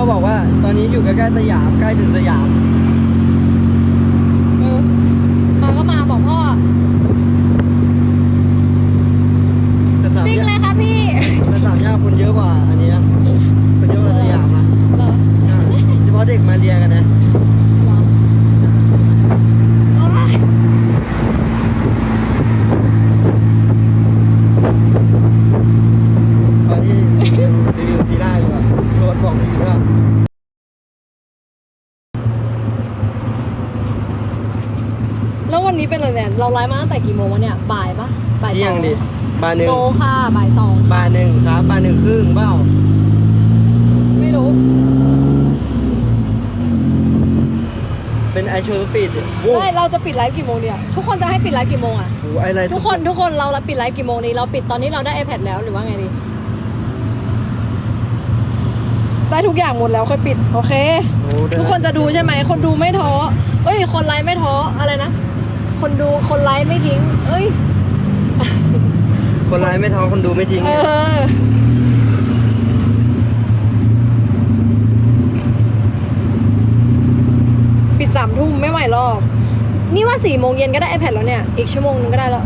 พ่อบอกว่าตอนนี้อยู่ใกล้ๆสยามใกล้ถึงสยามเออมาก็มาบอกพ่อแต่สามซิ่งย่านเลยครับพี่แต่สามย่านคนเยอะกว่าอันนี้นะคนเยอะกว่าสยามอะเหรอ ใช่เฉพาะเด็กมาเรียนกันนะ เหรอโอ๊ย ตอนนี้รีวิวรีวิวซีร่าดีกว่าโรถบอกอยู่ว่า แล้ววันนี้เป็นอะไรเนี่ยเราไลฟ์มาตั้งแต่กี่โมงวะเนี่ยบ่ายปะบ่ายสเที่ยองงดิบาร์หนึ่งโตค่ะบ่ายสองบาร์หนึ่งครับบาร์หนึ่งครึ่งเปล่าไม่รู้เป็นไอโชว์สปีดโว้ได้เราจะปิดไลฟ์กี่โมงเนี่ยทุกคนจะให้ปิดไลฟ์กี่โมงอะโหไออะไรทุกคนทุกคนเราเราปิดไลฟ์กี่โมงนี้เราปิดตอนนี้เราได้ iPad แล้วหรือว่าไงดี ได้ทุกอย่างหมดแล้วค่อยปิด โอเคโอ้ได้ทุกคนจะดูใช่ไหม คนดูไม่ท้อเอ้ย คนไลฟ์ไม่ท้ออะไรนะ คนดูคนไลฟ์ไม่ทิ้ง เอ้ย คนร้ายไม่ท้องคนดูไม่ทิ้ง เออ ปิดสามทุ่มไม่ไหวหรอก นี่ว่าสี่โมงเย็นก็ได้ iPad แล้วเนี่ย อีกชั่วโมงนึงก็ได้แล้ว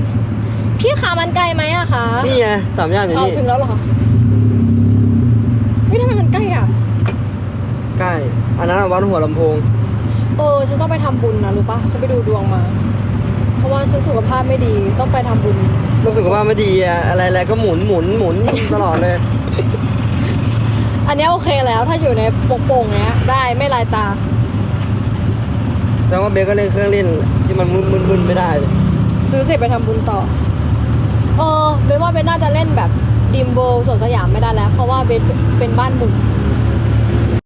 พี่ขามันไกลไหมอะคะ นี่ไงสามย่านอยู่เอานี่ ถึงแล้วเหรอคะเฮ้ยทำไมมันใกล้อะ ใกล้อันนั้นอะวัดหัวลำโพง เออฉันต้องไปทำบุญนะรู้ปะฉันไปดูดวงมา เพราะว่าฉันสุขภาพไม่ดีต้องไปทำบุญรู้สึกว่าไม่ดีอะอะไรอะไรก็หมุนหมุนหมุนตลอดเลย อันเนี้ยโอเคแล้วถ้าอยู่ในโป่งๆเนี้ยได้ไม่ลายตา แต่ว่าเบสก็เล่นเครื่องเล่นที่มันมึนมึนมึนไม่ได้เลยซื้อเสร็จไปทำบุญต่อ เออเบนว่าเบนน่าจะเล่นแบบดีมเบลสวนสยามไม่ได้แล้ว เพราะว่าเบนเป็นบ้านหมุน